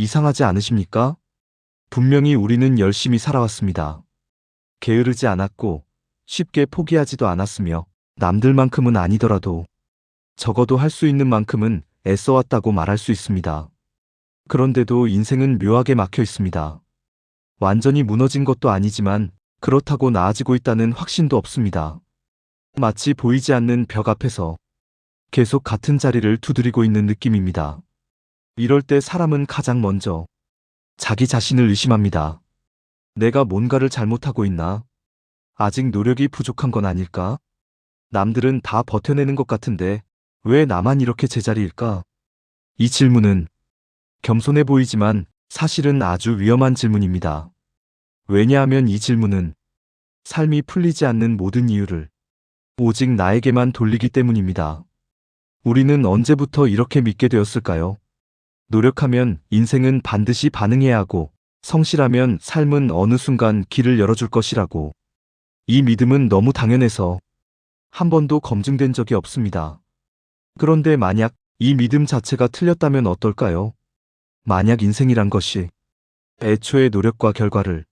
이상하지 않으십니까? 분명히 우리는 열심히 살아왔습니다. 게으르지 않았고 쉽게 포기하지도 않았으며 남들만큼은 아니더라도 적어도 할 수 있는 만큼은 애써왔다고 말할 수 있습니다. 그런데도 인생은 묘하게 막혀 있습니다. 완전히 무너진 것도 아니지만 그렇다고 나아지고 있다는 확신도 없습니다. 마치 보이지 않는 벽 앞에서 계속 같은 자리를 두드리고 있는 느낌입니다. 이럴 때 사람은 가장 먼저 자기 자신을 의심합니다. 내가 뭔가를 잘못하고 있나? 아직 노력이 부족한 건 아닐까? 남들은 다 버텨내는 것 같은데 왜 나만 이렇게 제자리일까? 이 질문은 겸손해 보이지만 사실은 아주 위험한 질문입니다. 왜냐하면 이 질문은 삶이 풀리지 않는 모든 이유를 오직 나에게만 돌리기 때문입니다. 우리는 언제부터 이렇게 믿게 되었을까요? 노력하면 인생은 반드시 반응해야 하고 성실하면 삶은 어느 순간 길을 열어줄 것이라고. 이 믿음은 너무 당연해서 한 번도 검증된 적이 없습니다. 그런데 만약 이 믿음 자체가 틀렸다면 어떨까요? 만약 인생이란 것이 애초에 노력과 결과를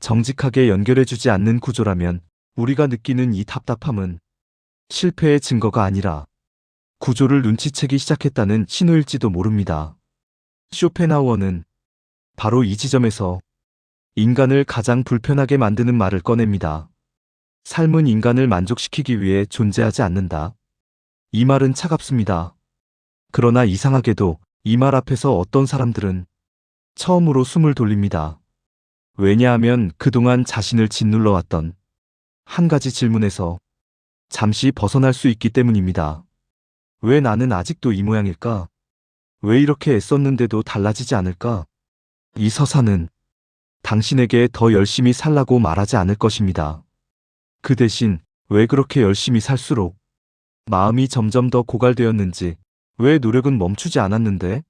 정직하게 연결해주지 않는 구조라면 우리가 느끼는 이 답답함은 실패의 증거가 아니라 구조를 눈치채기 시작했다는 신호일지도 모릅니다. 쇼펜하우어는 바로 이 지점에서 인간을 가장 불편하게 만드는 말을 꺼냅니다. 삶은 인간을 만족시키기 위해 존재하지 않는다. 이 말은 차갑습니다. 그러나 이상하게도 이 말 앞에서 어떤 사람들은 처음으로 숨을 돌립니다. 왜냐하면 그동안 자신을 짓눌러왔던 한 가지 질문에서 잠시 벗어날 수 있기 때문입니다. 왜 나는 아직도 이 모양일까? 왜 이렇게 애썼는데도 달라지지 않을까? 이 서사는 당신에게 더 열심히 살라고 말하지 않을 것입니다. 그 대신 왜 그렇게 열심히 살수록 마음이 점점 더 고갈되었는지, 왜 노력은 멈추지 않았는데,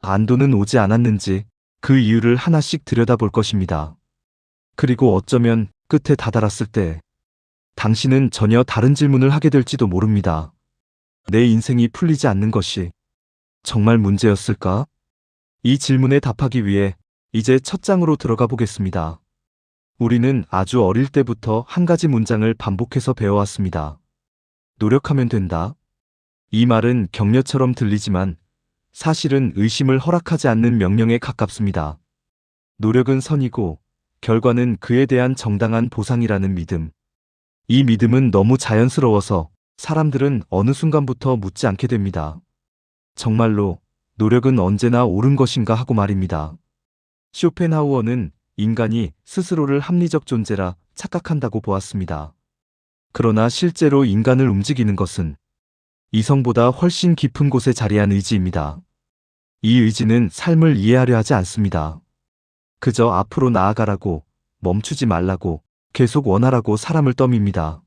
안도는 오지 않았는지 그 이유를 하나씩 들여다볼 것입니다. 그리고 어쩌면 끝에 다다랐을 때 당신은 전혀 다른 질문을 하게 될지도 모릅니다. 내 인생이 풀리지 않는 것이 정말 문제였을까? 이 질문에 답하기 위해 이제 첫 장으로 들어가 보겠습니다. 우리는 아주 어릴 때부터 한 가지 문장을 반복해서 배워왔습니다. 노력하면 된다. 이 말은 격려처럼 들리지만 사실은 의심을 허락하지 않는 명령에 가깝습니다. 노력은 선이고 결과는 그에 대한 정당한 보상이라는 믿음. 이 믿음은 너무 자연스러워서 사람들은 어느 순간부터 묻지 않게 됩니다. 정말로 노력은 언제나 옳은 것인가 하고 말입니다. 쇼펜하우어는 인간이 스스로를 합리적 존재라 착각한다고 보았습니다. 그러나 실제로 인간을 움직이는 것은 이성보다 훨씬 깊은 곳에 자리한 의지입니다. 이 의지는 삶을 이해하려 하지 않습니다. 그저 앞으로 나아가라고, 멈추지 말라고, 계속 원하라고 사람을 떠밉니다.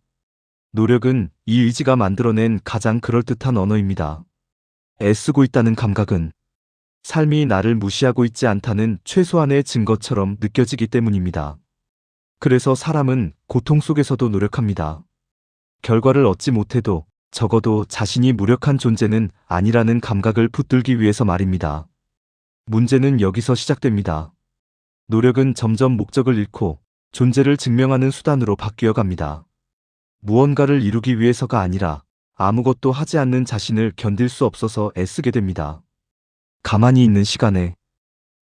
노력은 이 의지가 만들어낸 가장 그럴듯한 언어입니다. 애쓰고 있다는 감각은 삶이 나를 무시하고 있지 않다는 최소한의 증거처럼 느껴지기 때문입니다. 그래서 사람은 고통 속에서도 노력합니다. 결과를 얻지 못해도 적어도 자신이 무력한 존재는 아니라는 감각을 붙들기 위해서 말입니다. 문제는 여기서 시작됩니다. 노력은 점점 목적을 잃고 존재를 증명하는 수단으로 바뀌어 갑니다. 무언가를 이루기 위해서가 아니라 아무것도 하지 않는 자신을 견딜 수 없어서 애쓰게 됩니다. 가만히 있는 시간에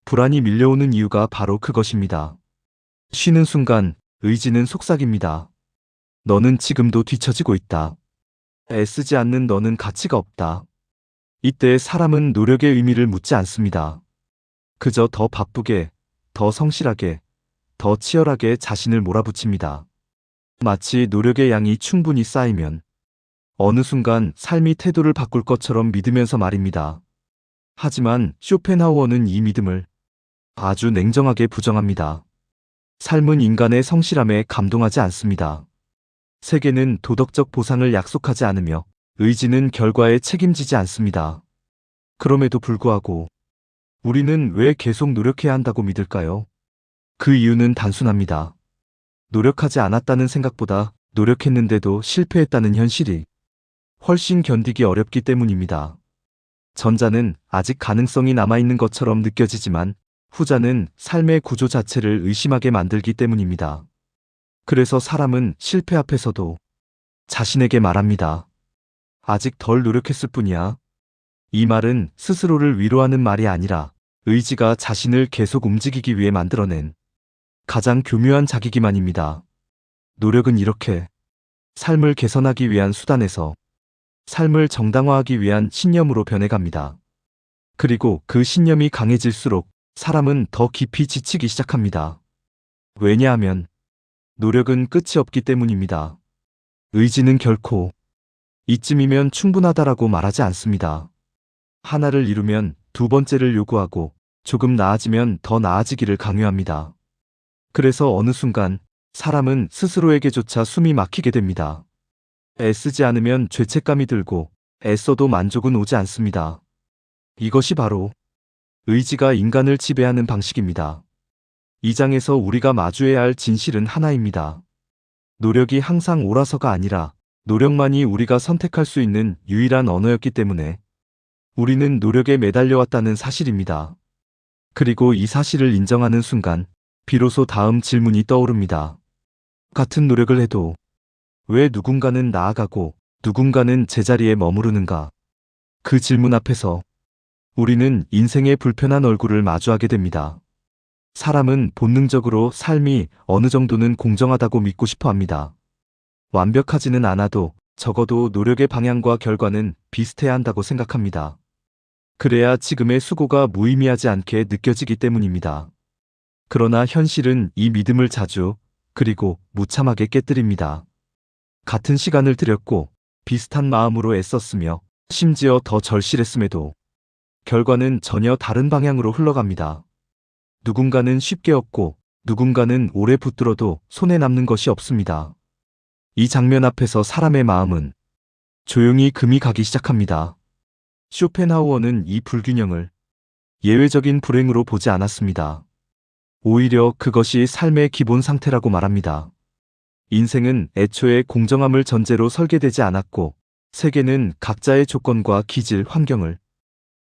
불안이 밀려오는 이유가 바로 그것입니다. 쉬는 순간 의지는 속삭입니다. 너는 지금도 뒤처지고 있다. 애쓰지 않는 너는 가치가 없다. 이때 사람은 노력의 의미를 묻지 않습니다. 그저 더 바쁘게, 더 성실하게, 더 치열하게 자신을 몰아붙입니다. 마치 노력의 양이 충분히 쌓이면 어느 순간 삶이 태도를 바꿀 것처럼 믿으면서 말입니다. 하지만 쇼펜하우어는 이 믿음을 아주 냉정하게 부정합니다. 삶은 인간의 성실함에 감동하지 않습니다. 세계는 도덕적 보상을 약속하지 않으며 의지는 결과에 책임지지 않습니다. 그럼에도 불구하고 우리는 왜 계속 노력해야 한다고 믿을까요? 그 이유는 단순합니다. 노력하지 않았다는 생각보다 노력했는데도 실패했다는 현실이 훨씬 견디기 어렵기 때문입니다. 전자는 아직 가능성이 남아있는 것처럼 느껴지지만 후자는 삶의 구조 자체를 의심하게 만들기 때문입니다. 그래서 사람은 실패 앞에서도 자신에게 말합니다. 아직 덜 노력했을 뿐이야. 이 말은 스스로를 위로하는 말이 아니라 의지가 자신을 계속 움직이기 위해 만들어낸 가장 교묘한 자기기만입니다. 노력은 이렇게 삶을 개선하기 위한 수단에서 삶을 정당화하기 위한 신념으로 변해갑니다. 그리고 그 신념이 강해질수록 사람은 더 깊이 지치기 시작합니다. 왜냐하면 노력은 끝이 없기 때문입니다. 의지는 결코 이쯤이면 충분하다라고 말하지 않습니다. 하나를 이루면 두 번째를 요구하고 조금 나아지면 더 나아지기를 강요합니다. 그래서 어느 순간 사람은 스스로에게조차 숨이 막히게 됩니다. 애쓰지 않으면 죄책감이 들고 애써도 만족은 오지 않습니다. 이것이 바로 의지가 인간을 지배하는 방식입니다. 이 장에서 우리가 마주해야 할 진실은 하나입니다. 노력이 항상 옳아서가 아니라 노력만이 우리가 선택할 수 있는 유일한 언어였기 때문에 우리는 노력에 매달려왔다는 사실입니다. 그리고 이 사실을 인정하는 순간 비로소 다음 질문이 떠오릅니다. 같은 노력을 해도 왜 누군가는 나아가고 누군가는 제자리에 머무르는가? 그 질문 앞에서 우리는 인생의 불편한 얼굴을 마주하게 됩니다. 사람은 본능적으로 삶이 어느 정도는 공정하다고 믿고 싶어 합니다. 완벽하지는 않아도 적어도 노력의 방향과 결과는 비슷해야 한다고 생각합니다. 그래야 지금의 수고가 무의미하지 않게 느껴지기 때문입니다. 그러나 현실은 이 믿음을 자주 그리고 무참하게 깨뜨립니다. 같은 시간을 들였고 비슷한 마음으로 애썼으며 심지어 더 절실했음에도 결과는 전혀 다른 방향으로 흘러갑니다. 누군가는 쉽게 얻고 누군가는 오래 붙들어도 손에 남는 것이 없습니다. 이 장면 앞에서 사람의 마음은 조용히 금이 가기 시작합니다. 쇼펜하우어는 이 불균형을 예외적인 불행으로 보지 않았습니다. 오히려 그것이 삶의 기본 상태라고 말합니다. 인생은 애초에 공정함을 전제로 설계되지 않았고 세계는 각자의 조건과 기질, 환경을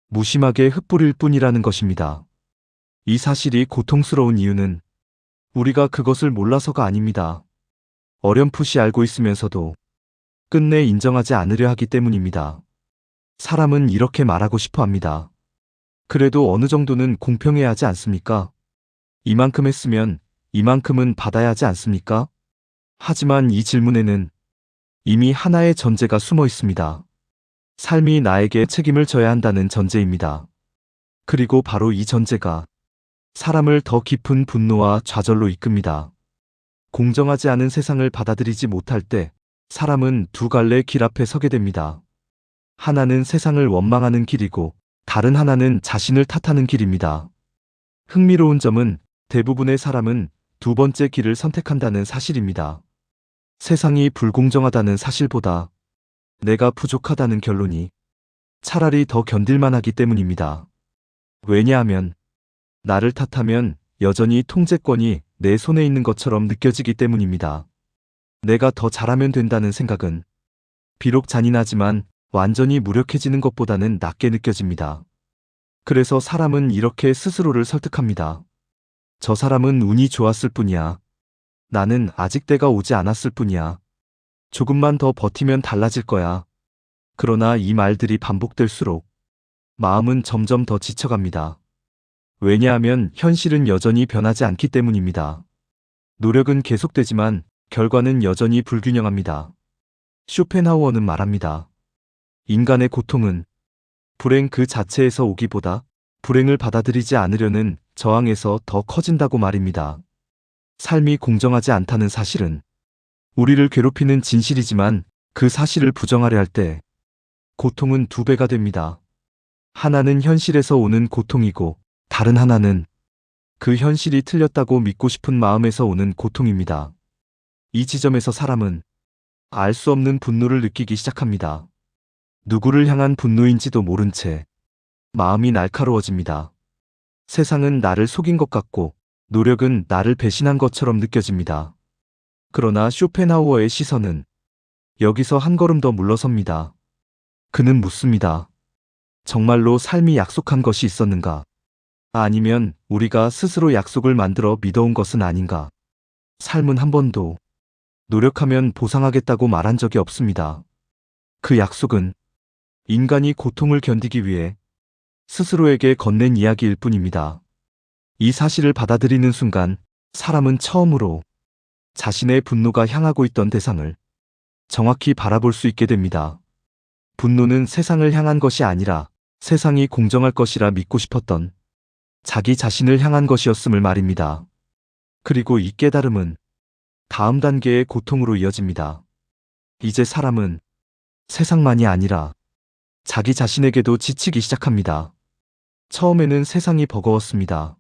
무심하게 흩뿌릴 뿐이라는 것입니다. 이 사실이 고통스러운 이유는 우리가 그것을 몰라서가 아닙니다. 어렴풋이 알고 있으면서도 끝내 인정하지 않으려 하기 때문입니다. 사람은 이렇게 말하고 싶어 합니다. 그래도 어느 정도는 공평해야 하지 않습니까? 이만큼 했으면 이만큼은 받아야 하지 않습니까? 하지만 이 질문에는 이미 하나의 전제가 숨어 있습니다. 삶이 나에게 책임을 져야 한다는 전제입니다. 그리고 바로 이 전제가 사람을 더 깊은 분노와 좌절로 이끕니다. 공정하지 않은 세상을 받아들이지 못할 때 사람은 두 갈래 길 앞에 서게 됩니다. 하나는 세상을 원망하는 길이고 다른 하나는 자신을 탓하는 길입니다. 흥미로운 점은 대부분의 사람은 두 번째 길을 선택한다는 사실입니다. 세상이 불공정하다는 사실보다 내가 부족하다는 결론이 차라리 더 견딜만 하기 때문입니다. 왜냐하면 나를 탓하면 여전히 통제권이 내 손에 있는 것처럼 느껴지기 때문입니다. 내가 더 잘하면 된다는 생각은 비록 잔인하지만 완전히 무력해지는 것보다는 낫게 느껴집니다. 그래서 사람은 이렇게 스스로를 설득합니다. 저 사람은 운이 좋았을 뿐이야. 나는 아직 때가 오지 않았을 뿐이야. 조금만 더 버티면 달라질 거야. 그러나 이 말들이 반복될수록 마음은 점점 더 지쳐갑니다. 왜냐하면 현실은 여전히 변하지 않기 때문입니다. 노력은 계속되지만 결과는 여전히 불균형합니다. 쇼펜하우어는 말합니다. 인간의 고통은 불행 그 자체에서 오기보다 불행을 받아들이지 않으려는 저항에서 더 커진다고 말입니다. 삶이 공정하지 않다는 사실은 우리를 괴롭히는 진실이지만 그 사실을 부정하려 할 때 고통은 두 배가 됩니다. 하나는 현실에서 오는 고통이고 다른 하나는 그 현실이 틀렸다고 믿고 싶은 마음에서 오는 고통입니다. 이 지점에서 사람은 알 수 없는 분노를 느끼기 시작합니다. 누구를 향한 분노인지도 모른 채 마음이 날카로워집니다. 세상은 나를 속인 것 같고 노력은 나를 배신한 것처럼 느껴집니다. 그러나 쇼펜하우어의 시선은 여기서 한 걸음 더 물러섭니다. 그는 묻습니다. 정말로 삶이 약속한 것이 있었는가? 아니면 우리가 스스로 약속을 만들어 믿어온 것은 아닌가? 삶은 한 번도 노력하면 보상하겠다고 말한 적이 없습니다. 그 약속은 인간이 고통을 견디기 위해 스스로에게 건넨 이야기일 뿐입니다. 이 사실을 받아들이는 순간 사람은 처음으로 자신의 분노가 향하고 있던 대상을 정확히 바라볼 수 있게 됩니다. 분노는 세상을 향한 것이 아니라 세상이 공정할 것이라 믿고 싶었던 자기 자신을 향한 것이었음을 말입니다. 그리고 이 깨달음은 다음 단계의 고통으로 이어집니다. 이제 사람은 세상만이 아니라 자기 자신에게도 지치기 시작합니다. 처음에는 세상이 버거웠습니다.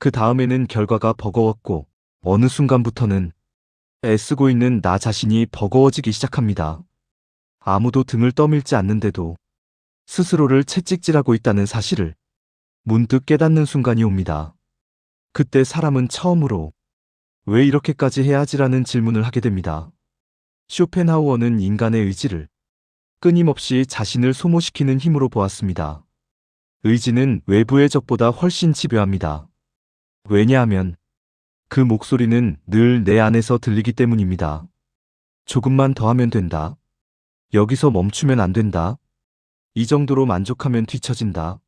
그 다음에는 결과가 버거웠고 어느 순간부터는 애쓰고 있는 나 자신이 버거워지기 시작합니다. 아무도 등을 떠밀지 않는데도 스스로를 채찍질하고 있다는 사실을 문득 깨닫는 순간이 옵니다. 그때 사람은 처음으로 왜 이렇게까지 해야 지라는 질문을 하게 됩니다. 쇼펜하우어는 인간의 의지를 끊임없이 자신을 소모시키는 힘으로 보았습니다. 의지는 외부의 적보다 훨씬 집요합니다. 왜냐하면 그 목소리는 늘 내 안에서 들리기 때문입니다. 조금만 더 하면 된다. 여기서 멈추면 안 된다. 이 정도로 만족하면 뒤처진다.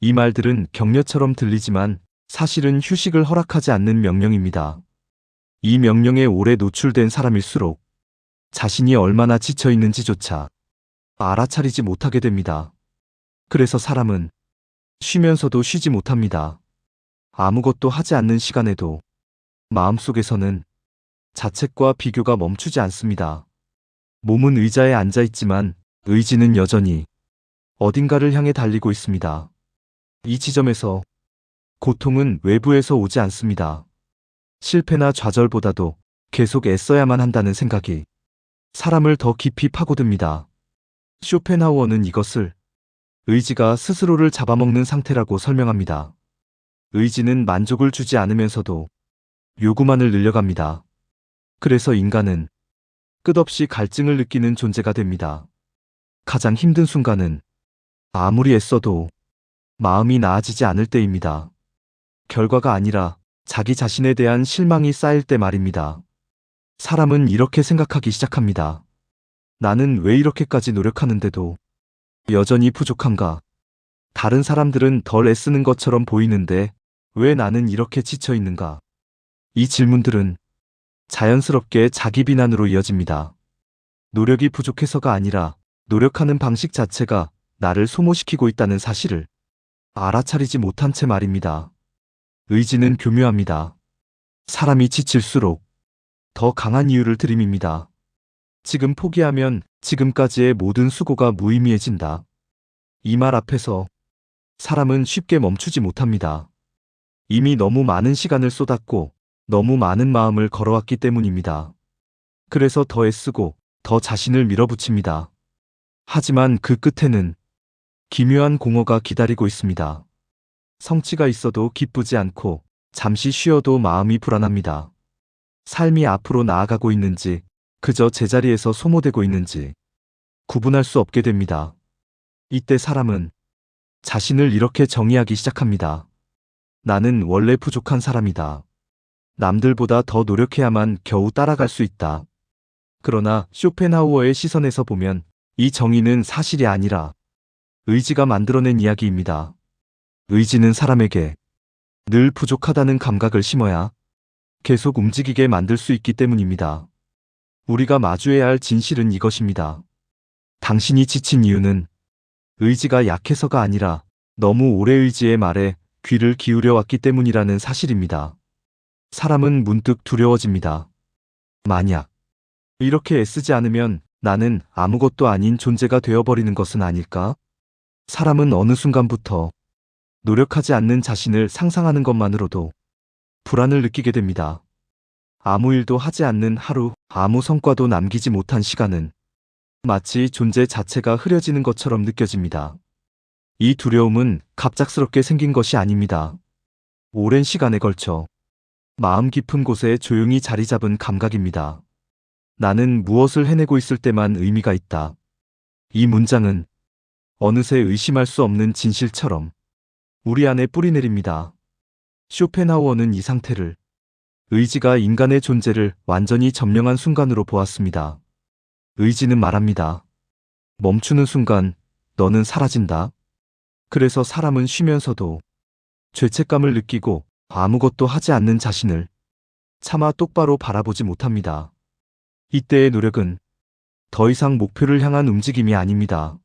이 말들은 격려처럼 들리지만 사실은 휴식을 허락하지 않는 명령입니다. 이 명령에 오래 노출된 사람일수록 자신이 얼마나 지쳐 있는지조차 알아차리지 못하게 됩니다. 그래서 사람은 쉬면서도 쉬지 못합니다. 아무것도 하지 않는 시간에도 마음속에서는 자책과 비교가 멈추지 않습니다. 몸은 의자에 앉아 있지만 의지는 여전히 어딘가를 향해 달리고 있습니다. 이 지점에서 고통은 외부에서 오지 않습니다. 실패나 좌절보다도 계속 애써야만 한다는 생각이 사람을 더 깊이 파고듭니다. 쇼펜하우어는 이것을 의지가 스스로를 잡아먹는 상태라고 설명합니다. 의지는 만족을 주지 않으면서도 요구만을 늘려갑니다. 그래서 인간은 끝없이 갈증을 느끼는 존재가 됩니다. 가장 힘든 순간은 아무리 애써도 마음이 나아지지 않을 때입니다. 결과가 아니라 자기 자신에 대한 실망이 쌓일 때 말입니다. 사람은 이렇게 생각하기 시작합니다. 나는 왜 이렇게까지 노력하는데도 여전히 부족한가? 다른 사람들은 덜 애쓰는 것처럼 보이는데 왜 나는 이렇게 지쳐 있는가? 이 질문들은 자연스럽게 자기 비난으로 이어집니다. 노력이 부족해서가 아니라 노력하는 방식 자체가 나를 소모시키고 있다는 사실을 알아차리지 못한 채 말입니다. 의지는 교묘합니다. 사람이 지칠수록 더 강한 이유를 들이밉니다. 지금 포기하면 지금까지의 모든 수고가 무의미해진다. 이 말 앞에서 사람은 쉽게 멈추지 못합니다. 이미 너무 많은 시간을 쏟았고 너무 많은 마음을 걸어왔기 때문입니다. 그래서 더 애쓰고 더 자신을 밀어붙입니다. 하지만 그 끝에는 기묘한 공허가 기다리고 있습니다. 성취가 있어도 기쁘지 않고 잠시 쉬어도 마음이 불안합니다. 삶이 앞으로 나아가고 있는지 그저 제자리에서 소모되고 있는지 구분할 수 없게 됩니다. 이때 사람은 자신을 이렇게 정의하기 시작합니다. 나는 원래 부족한 사람이다. 남들보다 더 노력해야만 겨우 따라갈 수 있다. 그러나 쇼펜하우어의 시선에서 보면 이 정의는 사실이 아니라 의지가 만들어낸 이야기입니다. 의지는 사람에게 늘 부족하다는 감각을 심어야 계속 움직이게 만들 수 있기 때문입니다. 우리가 마주해야 할 진실은 이것입니다. 당신이 지친 이유는 의지가 약해서가 아니라 너무 오래 의지의 말에 귀를 기울여 왔기 때문이라는 사실입니다. 사람은 문득 두려워집니다. 만약 이렇게 애쓰지 않으면 나는 아무것도 아닌 존재가 되어버리는 것은 아닐까? 사람은 어느 순간부터 노력하지 않는 자신을 상상하는 것만으로도 불안을 느끼게 됩니다. 아무 일도 하지 않는 하루, 아무 성과도 남기지 못한 시간은 마치 존재 자체가 흐려지는 것처럼 느껴집니다. 이 두려움은 갑작스럽게 생긴 것이 아닙니다. 오랜 시간에 걸쳐 마음 깊은 곳에 조용히 자리 잡은 감각입니다. 나는 무엇을 해내고 있을 때만 의미가 있다. 이 문장은 어느새 의심할 수 없는 진실처럼 우리 안에 뿌리내립니다. 쇼펜하우어는 이 상태를 의지가 인간의 존재를 완전히 점령한 순간으로 보았습니다. 의지는 말합니다. 멈추는 순간 너는 사라진다. 그래서 사람은 쉬면서도 죄책감을 느끼고 아무것도 하지 않는 자신을 차마 똑바로 바라보지 못합니다. 이때의 노력은 더 이상 목표를 향한 움직임이 아닙니다.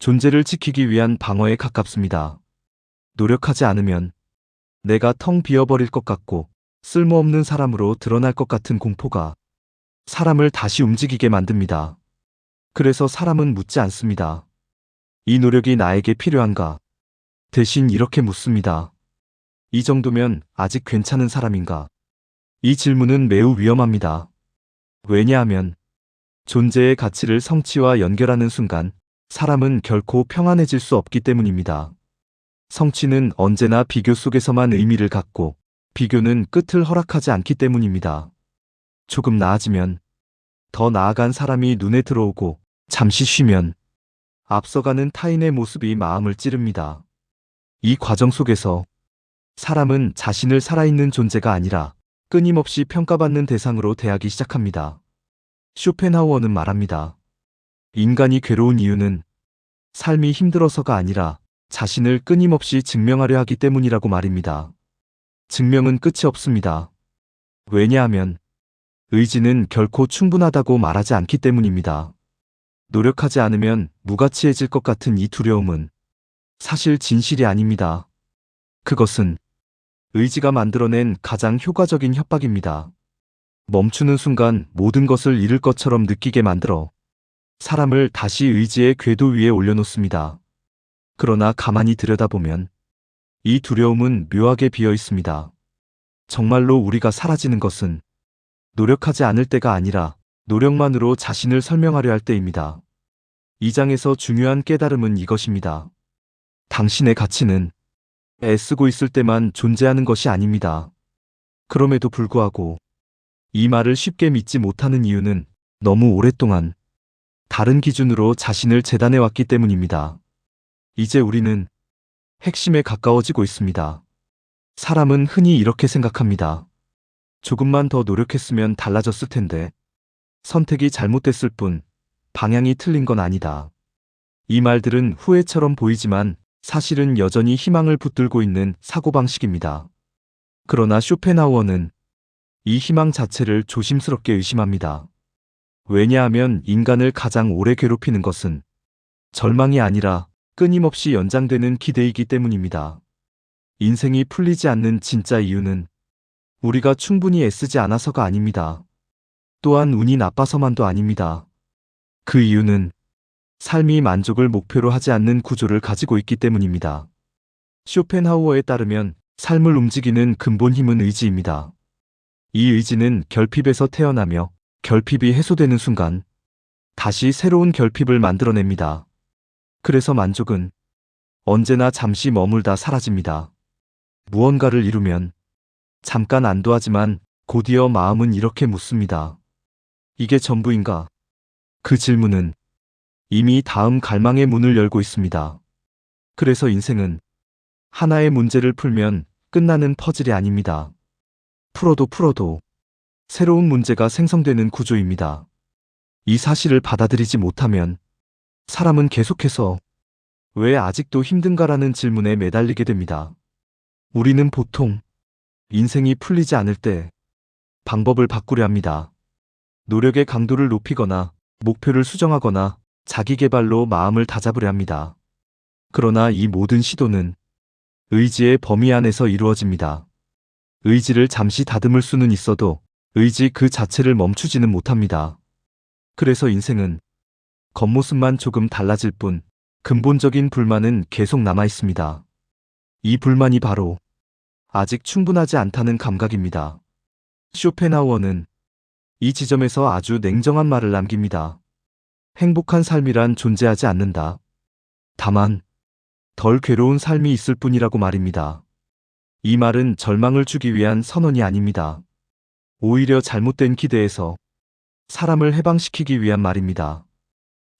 존재를 지키기 위한 방어에 가깝습니다. 노력하지 않으면 내가 텅 비어버릴 것 같고 쓸모없는 사람으로 드러날 것 같은 공포가 사람을 다시 움직이게 만듭니다. 그래서 사람은 묻지 않습니다. 이 노력이 나에게 필요한가? 대신 이렇게 묻습니다. 이 정도면 아직 괜찮은 사람인가? 이 질문은 매우 위험합니다. 왜냐하면 존재의 가치를 성취와 연결하는 순간 사람은 결코 평안해질 수 없기 때문입니다. 성취는 언제나 비교 속에서만 의미를 갖고 비교는 끝을 허락하지 않기 때문입니다. 조금 나아지면 더 나아간 사람이 눈에 들어오고 잠시 쉬면 앞서가는 타인의 모습이 마음을 찌릅니다. 이 과정 속에서 사람은 자신을 살아있는 존재가 아니라 끊임없이 평가받는 대상으로 대하기 시작합니다. 쇼펜하우어는 말합니다. 인간이 괴로운 이유는 삶이 힘들어서가 아니라 자신을 끊임없이 증명하려 하기 때문이라고 말입니다. 증명은 끝이 없습니다. 왜냐하면 의지는 결코 충분하다고 말하지 않기 때문입니다. 노력하지 않으면 무가치해질 것 같은 이 두려움은 사실 진실이 아닙니다. 그것은 의지가 만들어낸 가장 효과적인 협박입니다. 멈추는 순간 모든 것을 잃을 것처럼 느끼게 만들어 사람을 다시 의지의 궤도 위에 올려놓습니다. 그러나 가만히 들여다보면 이 두려움은 묘하게 비어 있습니다. 정말로 우리가 사라지는 것은 노력하지 않을 때가 아니라 노력만으로 자신을 설명하려 할 때입니다. 이 장에서 중요한 깨달음은 이것입니다. 당신의 가치는 애쓰고 있을 때만 존재하는 것이 아닙니다. 그럼에도 불구하고 이 말을 쉽게 믿지 못하는 이유는 너무 오랫동안 다른 기준으로 자신을 재단해 왔기 때문입니다. 이제 우리는 핵심에 가까워지고 있습니다. 사람은 흔히 이렇게 생각합니다. 조금만 더 노력했으면 달라졌을 텐데 선택이 잘못됐을 뿐 방향이 틀린 건 아니다. 이 말들은 후회처럼 보이지만 사실은 여전히 희망을 붙들고 있는 사고방식입니다. 그러나 쇼펜하우어는 이 희망 자체를 조심스럽게 의심합니다. 왜냐하면 인간을 가장 오래 괴롭히는 것은 절망이 아니라 끊임없이 연장되는 기대이기 때문입니다. 인생이 풀리지 않는 진짜 이유는 우리가 충분히 애쓰지 않아서가 아닙니다. 또한 운이 나빠서만도 아닙니다. 그 이유는 삶이 만족을 목표로 하지 않는 구조를 가지고 있기 때문입니다. 쇼펜하우어에 따르면 삶을 움직이는 근본 힘은 의지입니다. 이 의지는 결핍에서 태어나며 결핍이 해소되는 순간 다시 새로운 결핍을 만들어냅니다. 그래서 만족은 언제나 잠시 머물다 사라집니다. 무언가를 이루면 잠깐 안도하지만 곧이어 마음은 이렇게 묻습니다. 이게 전부인가? 그 질문은 이미 다음 갈망의 문을 열고 있습니다. 그래서 인생은 하나의 문제를 풀면 끝나는 퍼즐이 아닙니다. 풀어도 풀어도 새로운 문제가 생성되는 구조입니다. 이 사실을 받아들이지 못하면 사람은 계속해서 왜 아직도 힘든가라는 질문에 매달리게 됩니다. 우리는 보통 인생이 풀리지 않을 때 방법을 바꾸려 합니다. 노력의 강도를 높이거나 목표를 수정하거나 자기 개발로 마음을 다잡으려 합니다. 그러나 이 모든 시도는 의지의 범위 안에서 이루어집니다. 의지를 잠시 다듬을 수는 있어도 의지 그 자체를 멈추지는 못합니다. 그래서 인생은 겉모습만 조금 달라질 뿐 근본적인 불만은 계속 남아 있습니다. 이 불만이 바로 아직 충분하지 않다는 감각입니다. 쇼펜하우어는 이 지점에서 아주 냉정한 말을 남깁니다. 행복한 삶이란 존재하지 않는다. 다만 덜 괴로운 삶이 있을 뿐이라고 말입니다. 이 말은 절망을 주기 위한 선언이 아닙니다. 오히려 잘못된 기대에서 사람을 해방시키기 위한 말입니다.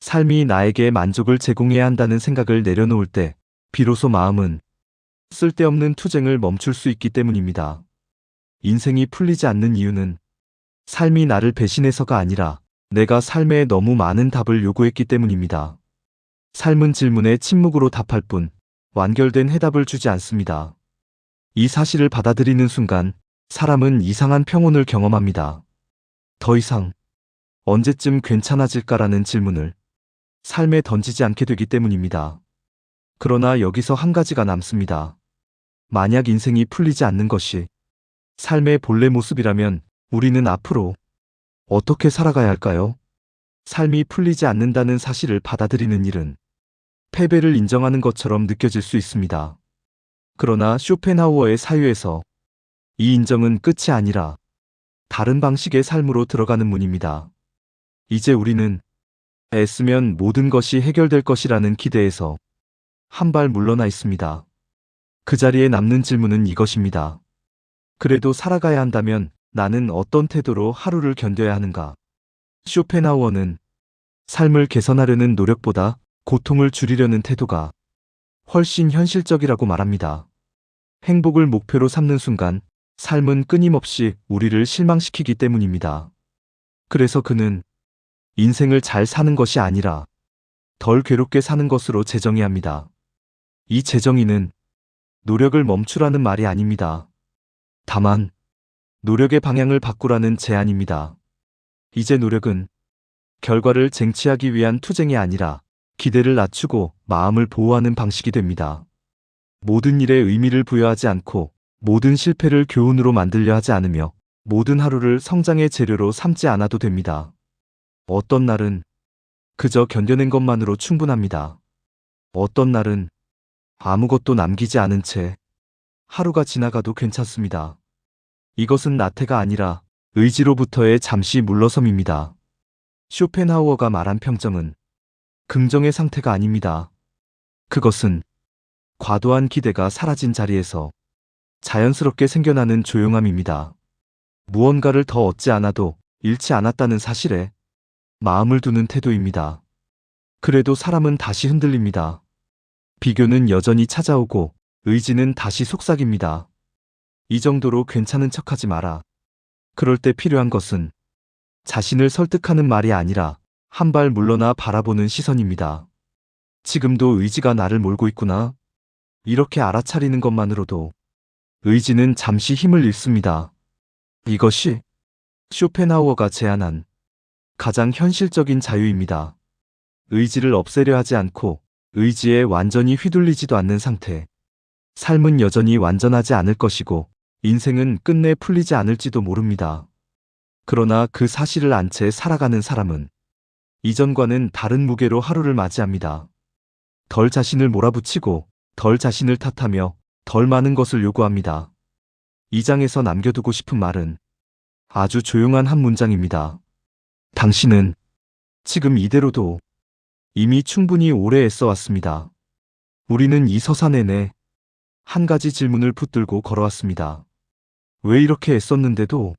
삶이 나에게 만족을 제공해야 한다는 생각을 내려놓을 때 비로소 마음은 쓸데없는 투쟁을 멈출 수 있기 때문입니다. 인생이 풀리지 않는 이유는 삶이 나를 배신해서가 아니라 내가 삶에 너무 많은 답을 요구했기 때문입니다. 삶은 질문에 침묵으로 답할 뿐 완결된 해답을 주지 않습니다. 이 사실을 받아들이는 순간 사람은 이상한 평온을 경험합니다. 더 이상 언제쯤 괜찮아질까라는 질문을 삶에 던지지 않게 되기 때문입니다. 그러나 여기서 한 가지가 남습니다. 만약 인생이 풀리지 않는 것이 삶의 본래 모습이라면 우리는 앞으로 어떻게 살아가야 할까요? 삶이 풀리지 않는다는 사실을 받아들이는 일은 패배를 인정하는 것처럼 느껴질 수 있습니다. 그러나 쇼펜하우어의 사유에서 이 인정은 끝이 아니라 다른 방식의 삶으로 들어가는 문입니다. 이제 우리는 애쓰면 모든 것이 해결될 것이라는 기대에서 한 발 물러나 있습니다. 그 자리에 남는 질문은 이것입니다. 그래도 살아가야 한다면 나는 어떤 태도로 하루를 견뎌야 하는가? 쇼펜하우어는 삶을 개선하려는 노력보다 고통을 줄이려는 태도가 훨씬 현실적이라고 말합니다. 행복을 목표로 삼는 순간 삶은 끊임없이 우리를 실망시키기 때문입니다. 그래서 그는 인생을 잘 사는 것이 아니라 덜 괴롭게 사는 것으로 재정의 합니다. 이 재정의는 노력을 멈추라는 말이 아닙니다. 다만 노력의 방향을 바꾸라는 제안입니다. 이제 노력은 결과를 쟁취하기 위한 투쟁이 아니라 기대를 낮추고 마음을 보호하는 방식이 됩니다. 모든 일에 의미를 부여하지 않고 모든 실패를 교훈으로 만들려 하지 않으며 모든 하루를 성장의 재료로 삼지 않아도 됩니다. 어떤 날은 그저 견뎌낸 것만으로 충분합니다. 어떤 날은 아무것도 남기지 않은 채 하루가 지나가도 괜찮습니다. 이것은 나태가 아니라 의지로부터의 잠시 물러섬입니다. 쇼펜하우어가 말한 평정은 긍정의 상태가 아닙니다. 그것은 과도한 기대가 사라진 자리에서 자연스럽게 생겨나는 조용함입니다. 무언가를 더 얻지 않아도 잃지 않았다는 사실에 마음을 두는 태도입니다. 그래도 사람은 다시 흔들립니다. 비교는 여전히 찾아오고 의지는 다시 속삭입니다. 이 정도로 괜찮은 척하지 마라. 그럴 때 필요한 것은 자신을 설득하는 말이 아니라 한 발 물러나 바라보는 시선입니다. 지금도 의지가 나를 몰고 있구나. 이렇게 알아차리는 것만으로도 의지는 잠시 힘을 잃습니다. 이것이 쇼펜하우어가 제안한 가장 현실적인 자유입니다. 의지를 없애려 하지 않고 의지에 완전히 휘둘리지도 않는 상태. 삶은 여전히 완전하지 않을 것이고 인생은 끝내 풀리지 않을지도 모릅니다. 그러나 그 사실을 안 채 살아가는 사람은 이전과는 다른 무게로 하루를 맞이합니다. 덜 자신을 몰아붙이고 덜 자신을 탓하며 덜 많은 것을 요구합니다. 이 장에서 남겨두고 싶은 말은 아주 조용한 한 문장입니다. 당신은 지금 이대로도 이미 충분히 오래 애써왔습니다. 우리는 이 서사 내내 한 가지 질문을 붙들고 걸어왔습니다. 왜 이렇게 애썼는데도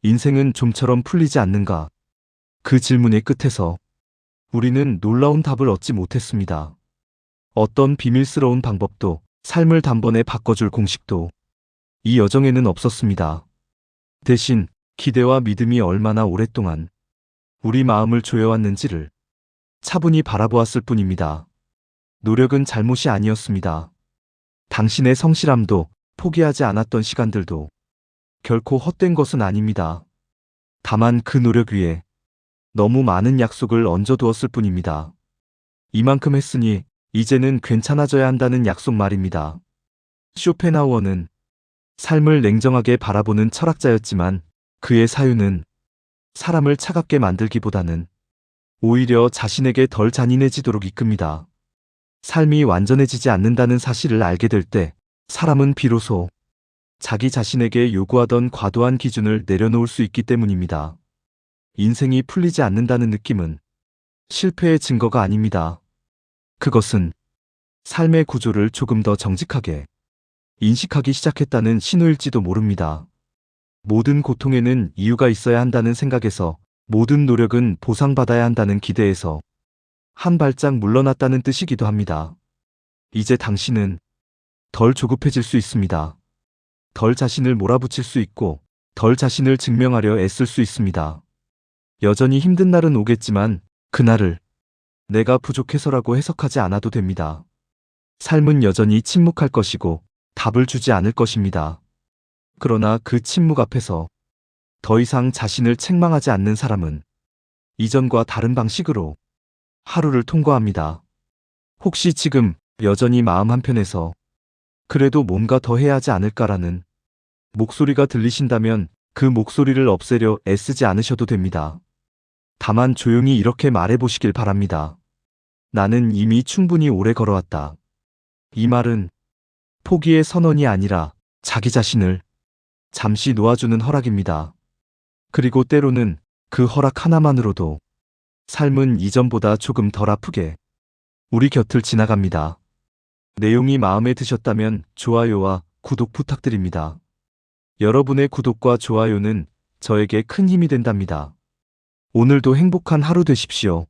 인생은 좀처럼 풀리지 않는가? 그 질문의 끝에서 우리는 놀라운 답을 얻지 못했습니다. 어떤 비밀스러운 방법도 삶을 단번에 바꿔줄 공식도 이 여정에는 없었습니다. 대신 기대와 믿음이 얼마나 오랫동안 우리 마음을 조여왔는지를 차분히 바라보았을 뿐입니다. 노력은 잘못이 아니었습니다. 당신의 성실함도 포기하지 않았던 시간들도 결코 헛된 것은 아닙니다. 다만 그 노력 위에 너무 많은 약속을 얹어두었을 뿐입니다. 이만큼 했으니 이제는 괜찮아져야 한다는 약속 말입니다. 쇼펜하우어는 삶을 냉정하게 바라보는 철학자였지만 그의 사유는 사람을 차갑게 만들기보다는 오히려 자신에게 덜 잔인해지도록 이끕니다. 삶이 완전해지지 않는다는 사실을 알게 될 때 사람은 비로소 자기 자신에게 요구하던 과도한 기준을 내려놓을 수 있기 때문입니다. 인생이 풀리지 않는다는 느낌은 실패의 증거가 아닙니다. 그것은 삶의 구조를 조금 더 정직하게 인식하기 시작했다는 신호일지도 모릅니다. 모든 고통에는 이유가 있어야 한다는 생각에서 모든 노력은 보상받아야 한다는 기대에서 한 발짝 물러났다는 뜻이기도 합니다. 이제 당신은 덜 조급해질 수 있습니다. 덜 자신을 몰아붙일 수 있고 덜 자신을 증명하려 애쓸 수 있습니다. 여전히 힘든 날은 오겠지만 그날을 내가 부족해서라고 해석하지 않아도 됩니다. 삶은 여전히 침묵할 것이고 답을 주지 않을 것입니다. 그러나 그 침묵 앞에서 더 이상 자신을 책망하지 않는 사람은 이전과 다른 방식으로 하루를 통과합니다. 혹시 지금 여전히 마음 한편에서 그래도 뭔가 더 해야 하지 않을까라는 목소리가 들리신다면 그 목소리를 없애려 애쓰지 않으셔도 됩니다. 다만 조용히 이렇게 말해보시길 바랍니다. 나는 이미 충분히 오래 걸어왔다. 이 말은 포기의 선언이 아니라 자기 자신을 잠시 놓아주는 허락입니다. 그리고 때로는 그 허락 하나만으로도 삶은 이전보다 조금 덜 아프게 우리 곁을 지나갑니다. 내용이 마음에 드셨다면 좋아요와 구독 부탁드립니다. 여러분의 구독과 좋아요는 저에게 큰 힘이 된답니다. 오늘도 행복한 하루 되십시오.